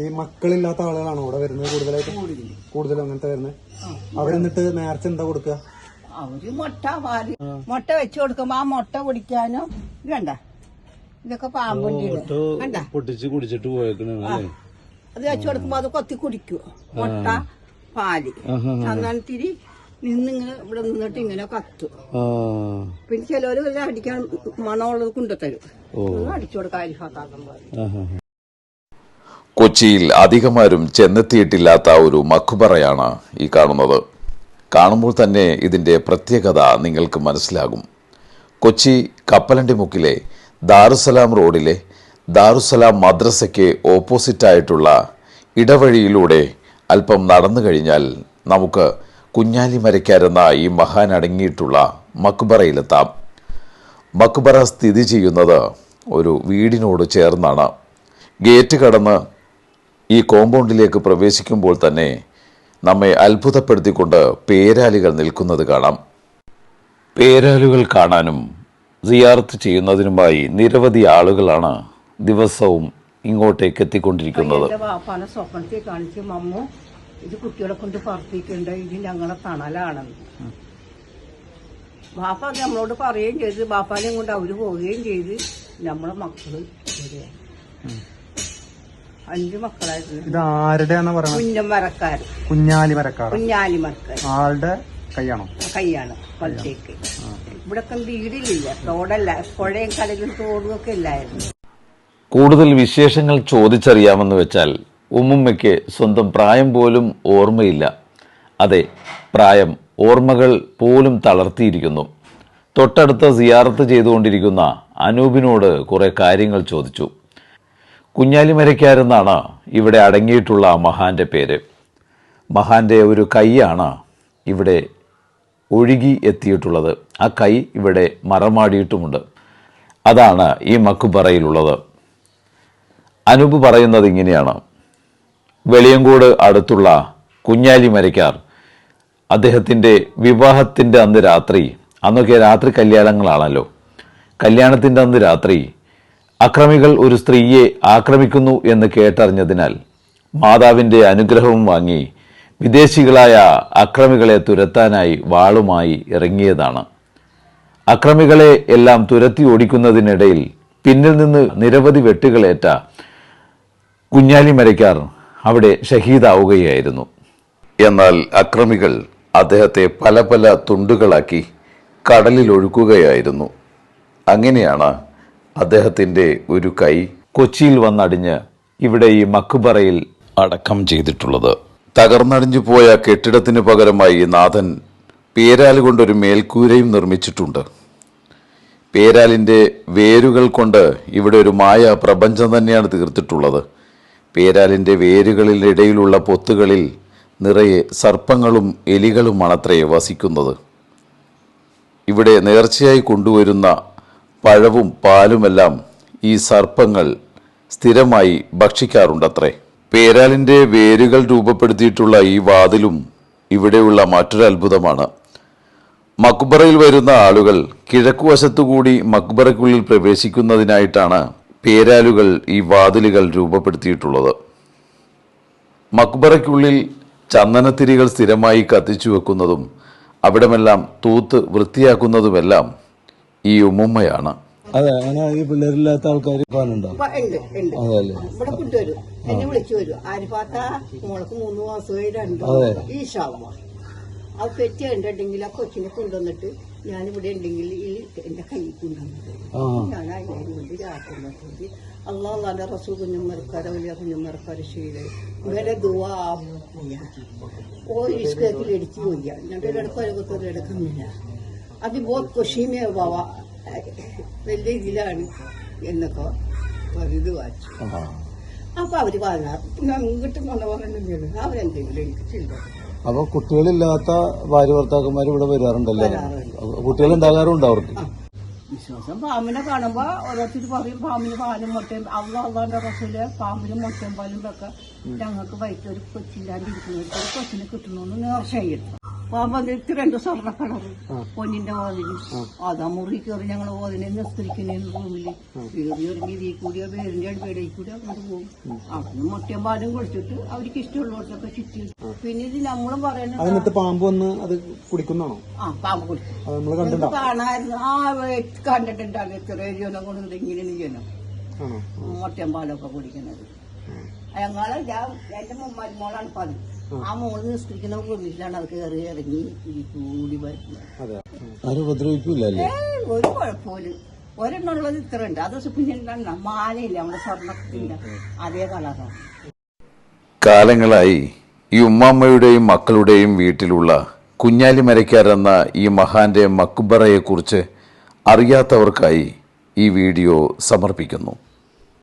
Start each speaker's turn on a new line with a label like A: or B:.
A: ഈ മക്കളില്ലാത്ത ആളുകളാണോ അവിടെ വരുന്നത് കൂടുതലായിട്ട്? കൂടുതലും. അങ്ങനത്തെ വരുന്നത്? അവരെന്നിട്ട് നേർച്ച എന്താ കൊടുക്കുക?
B: അവർ മുട്ട പാൽ മുട്ട വെച്ചു കൊടുക്കുമ്പോ ആ മുട്ട കുടിക്കാനും ഇത് കണ്ട? ഇതൊക്കെ പാമ്പുണ്ടി കണ്ട?
C: പൊട്ടിച്ച് കുടിച്ചിട്ട് പോയേക്കണേ
B: അത് വെച്ചു കൊടുക്കുമ്പോ അത് കൊത്തി കുടിക്കും. മുട്ട പാൽ. ചന്ദനത്തിരി നിന്നിങ്ങനെ ഇവിടെ നിന്നിട്ട് ഇങ്ങനെ കത്തും. പിന്നെ ചിലവര് അടിക്കാൻ മണമുള്ളത് കൊണ്ടുതരും. അടിച്ചു കൊടുക്കാൻ
D: കൊച്ചിയിൽ അധികമാരും ചെന്നെത്തിയിട്ടില്ലാത്ത ഒരു മക്കുപറയാണ് ഈ കാണുന്നത്. കാണുമ്പോൾ തന്നെ ഇതിന്റെ പ്രത്യേകത നിങ്ങൾക്ക് മനസ്സിലാകും. കൊച്ചി കപ്പലണ്ടി മുക്കിലെ ദാറുസലാം റോഡിലെ ദാറുസലാം മദ്രസയ്ക്ക് ഓപ്പോസിറ്റായിട്ടുള്ള ഇടവഴിയിലൂടെ അല്പം നടന്നു കഴിഞ്ഞാൽ നമുക്ക് കുഞ്ഞാലി മരയ്ക്കാരെന്ന ഈ മഹാൻ അടങ്ങിയിട്ടുള്ള മക്ബറയിലെത്താം മക്ബറ സ്ഥിതി ചെയ്യുന്നത് ഒരു വീടിനോട് ചേർന്നാണ്. ഗേറ്റ് കടന്ന് ഈ കോമ്പൗണ്ടിലേക്ക് പ്രവേശിക്കുമ്പോൾ തന്നെ നമ്മെ അത്ഭുതപ്പെടുത്തിക്കൊണ്ട് പേരാലികൾ നിൽക്കുന്നത് കാണാം. പേരാലുകൾ കാണാനും സിയാർത്ത് ചെയ്യുന്നതിനുമായി നിരവധി ആളുകളാണ് ദിവസവും ഇങ്ങോട്ടേക്ക് എത്തിക്കൊണ്ടിരിക്കുന്നത്.
B: വാപ്പാനെ സ്വപ്നത്തിൽ കാണിച്ച് മമ്മു ഇത് കുട്ടികളെ കൊണ്ട് പറപ്പിക്കണ്ട ഇത് ഞങ്ങളെ തണലാണെന്ന് ബാപ്പ അത് നമ്മളോട് പറയുകയും ചെയ്ത്. ബാപ്പാനെയും കൊണ്ട് അവർ പോവുകയും ചെയ്ത്. നമ്മളെ മക്കൾ ഇവിടെയാണ്. അഞ്ച് മക്കളായിരുന്നു.
A: ഇത് ആരുടെയാന്ന് കുഞ്ഞം
B: മരക്കാർ
A: കുഞ്ഞാലി മരക്കാർ.
B: കുഞ്ഞാലിമരക്കാർ
A: ആളുടെ കൈയാണോ?
B: കൈയാണ് കൊല്ലത്തേക്ക് ഇവിടെ വീടിലില്ല തോടല്ല പുഴയും കടലും തോടും ഒക്കെ ഇല്ലായിരുന്നു.
D: കൂടുതൽ വിശേഷങ്ങൾ ചോദിച്ചറിയാമെന്ന് വെച്ചാൽ ഉമ്മുമ്മയ്ക്ക് സ്വന്തം പ്രായം പോലും ഓർമ്മയില്ല. അതെ പ്രായം ഓർമ്മകൾ പോലും തളർത്തിയിരിക്കുന്നു. തൊട്ടടുത്ത സിയാറത്ത് ചെയ്തുകൊണ്ടിരിക്കുന്ന അനൂപിനോട് കുറേ കാര്യങ്ങൾ ചോദിച്ചു. കുഞ്ഞാലിമരയ്ക്കാരെന്നാണ് ഇവിടെ അടങ്ങിയിട്ടുള്ള മഹാന്റെ പേര്. മഹാന്റെ ഒരു കൈയാണ് ഇവിടെ ഒഴുകി എത്തിയിട്ടുള്ളത്. ആ കൈ ഇവിടെ മറമാടിയിട്ടുമുണ്ട്. അതാണ് ഈ മക്കുപറയിലുള്ളത്. അനൂപ് പറയുന്നത് ഇങ്ങനെയാണ്. വെളിയങ്കോട് അടുത്തുള്ള കുഞ്ഞാലി മരയ്ക്കാർ അദ്ദേഹത്തിന്റെ വിവാഹത്തിന്റെ അന്ന് രാത്രി അന്നൊക്കെ രാത്രി കല്യാണങ്ങളാണല്ലോ. കല്യാണത്തിന്റെ അന്ന് രാത്രി അക്രമികൾ ഒരു സ്ത്രീയെ ആക്രമിക്കുന്നു എന്ന് കേട്ടറിഞ്ഞതിനാൽ മാതാവിന്റെ അനുഗ്രഹവും വാങ്ങി വിദേശികളായ അക്രമികളെ തുരത്താനായി വാളുമായി ഇറങ്ങിയതാണ്. അക്രമികളെ എല്ലാം തുരത്തി ഓടിക്കുന്നതിനിടയിൽ പിന്നിൽ നിന്ന് നിരവധി വെട്ടുകളേറ്റ കുഞ്ഞാലി മരയ്ക്കാർ അവിടെ ഷഹീദാവുകയായിരുന്നു. എന്നാൽ അക്രമികൾ അദ്ദേഹത്തെ പല പല തുണ്ടുകളാക്കി കടലിൽ ഒഴുക്കുകയായിരുന്നു. അങ്ങനെയാണ് അദ്ദേഹത്തിന്റെ ഒരു കൈ കൊച്ചിയിൽ വന്നടിഞ്ഞ് ഇവിടെ ഈ മക്കുബറയിൽ അടക്കം ചെയ്തിട്ടുള്ളത്. തകർന്നടിഞ്ഞു പോയ കെട്ടിടത്തിന് പകരമായി നാഥൻ പേരാൽ കൊണ്ടൊരു മേൽക്കൂരയും നിർമ്മിച്ചിട്ടുണ്ട്. പേരാലിന്റെ വേരുകൾ കൊണ്ട് ഇവിടെ ഒരു മായ പ്രപഞ്ചം തന്നെയാണ് തീർത്തിട്ടുള്ളത്. പേരാലിന്റെ വേരുകളിൽ ഇടയിലുള്ള പൊത്തുകളിൽ നിറയെ സർപ്പങ്ങളും എലികളുമാണത്രേ വസിക്കുന്നത്. ഇവിടെ നേർച്ചയായി കൊണ്ടുവരുന്ന പഴവും പാലുമെല്ലാം ഈ സർപ്പങ്ങൾ സ്ഥിരമായി ഭക്ഷിക്കാറുണ്ടത്രേ. പേരാലിന്റെ വേരുകൾ രൂപപ്പെടുത്തിയിട്ടുള്ള ഈ വാതിലും ഇവിടെയുള്ള മറ്റൊരു അത്ഭുതമാണ്. മക്ബറയിൽ വരുന്ന ആളുകൾ കിഴക്കുവശത്തുകൂടി മക്ബറയ്ക്കുള്ളിൽ പ്രവേശിക്കുന്നതിനായിട്ടാണ് പേരാലുകൾ ഈ വാതിലുകൾ രൂപപ്പെടുത്തിയിട്ടുള്ളത്. മക്ബറയ്ക്കുള്ളിൽ ചന്ദനത്തിരികൾ സ്ഥിരമായി കത്തിച്ചു വെക്കുന്നതും അവിടമെല്ലാം തൂത്ത് വൃത്തിയാക്കുന്നതുമെല്ലാം ഈ ഉമ്മുമ്മയാണ്.
C: അതെ അങ്ങനെ ഈ പിള്ളേരില്ലാത്ത ആൾക്കാർ പാലുണ്ടോ
B: അതെ ഉണ്ട് ഉണ്ട്.
C: അതല്ലേ
B: ഇവിടെ കൊണ്ടുവരും എന്നെ വിളിച്ചു വരും. ആരിഫാത്ത മോൾക്ക് മൂന്ന് മാസമായി രണ്ടോ ഈ അത് പെറ്റി കണ്ടിട്ടുണ്ടെങ്കിൽ ആ കൊച്ചിനെ കൊണ്ടുവന്നിട്ട് ഞാനിവിടെ ഉണ്ടെങ്കിൽ ഈ എന്റെ കയ്യിൽ കൊണ്ടുവന്നത് ഞാൻ അതിനെ കൊണ്ട് രാത്രി അള്ളാഹ് റസൂ കുഞ്ഞുമരക്കാരെ വലിയ ഇവരെ ദുവാ ഓ ഇഷ്കത്തിൽ ഇടിച്ചു പോയി. ഞാൻ എടുക്കാൻ बहुत खुशी കൊഷീമേ ബാവ വലിയ ഇതിലാണ് എന്നൊക്കെ ഇത് വായിച്ചു. അപ്പൊ അവർ പറഞ്ഞു അങ്ങോട്ട് കൊണ്ട അവരെന്തെങ്കിലും എനിക്ക്
C: അപ്പൊ കുട്ടികളില്ലാത്ത ഭാര്യ ഭർത്താക്കന്മാർ ഇവിടെ വരാറുണ്ടല്ലേ? കുട്ടികൾ ഉണ്ടാകാറുണ്ട് അവർക്ക്?
B: വിശ്വാസം പാമ്പിനെ കാണുമ്പോ ഓരോരുത്തർ പറയും പാമ്പിന് പാലും മുട്ടയും അള്ള അള്ളാന്റെ റസൂൽ പാമ്പിനും മുട്ടയും പാലും ഒക്കെ ഞങ്ങൾക്ക് വൈകിട്ട് ഒരു കൊച്ചില്ലാണ്ടിരിക്കുന്നവർക്ക് ഒരു കൊച്ചിനെ കിട്ടണമെന്ന് നേർച്ചയായിരുന്നു പൊന്നിന്റെ വാതിൽ. അതാ മുറി കയറി ഞങ്ങൾ ഓതിനെ നിസ്കരിക്കുന്ന റൂമിൽ കയറി ഇതിൽ കൂടിയോ വേരിന്റെ അടുപ്പേടെ കൂടി അങ്ങോട്ട് പോകും. അവിടുന്ന് മുട്ടയും പാലും കുളിച്ചിട്ട് അവർക്ക് ഇഷ്ടമുള്ളവർക്കൊക്കെ ചുറ്റി പിന്നെ ഇത് നമ്മളും പറയുന്നത്
A: പാമ്പ് വന്ന് അത് കുടിക്കുന്നതാണോ?
B: ആ പാമ്പ്
A: കുടിക്കും.
B: കാണായിരുന്നു. ആ കണ്ടിട്ടുണ്ടാകും എത്ര ജനം കൊണ്ട് ഇങ്ങനെ
A: ആണോ?
B: മുട്ടയും പാലൊക്കെ കുടിക്കുന്നത്. ഞങ്ങളെ എന്റെ മരുമോളാണ് പതി ആ മോൾ നിസ്കരിക്കുന്ന കുന്നിലാണ് അത് കയറി ഇറങ്ങി കൂടി വരുന്നത്.
A: അതെ.
C: ആരും ഉപദ്രവിക്കൂല
B: ഒരു കുഴപ്പമില്ല ഒരെണ്ണുള്ളത് ഇത്ര ഉണ്ട്. അത് പിന്നെ രണ്ടെണ്ണം മാലയില്ല നമ്മുടെ സ്വർണത്തിന്റെ അതേ കളറാണ്
D: കാലങ്ങളായി ഈ ഉമ്മാമ്മയുടെയും മക്കളുടെയും വീട്ടിലുള്ള കുഞ്ഞാലി മരക്കാരെന്ന എന്ന ഈ മഹാന്റെ മക്ബറയെക്കുറിച്ച് അറിയാത്തവർക്കായി ഈ വീഡിയോ സമർപ്പിക്കുന്നു.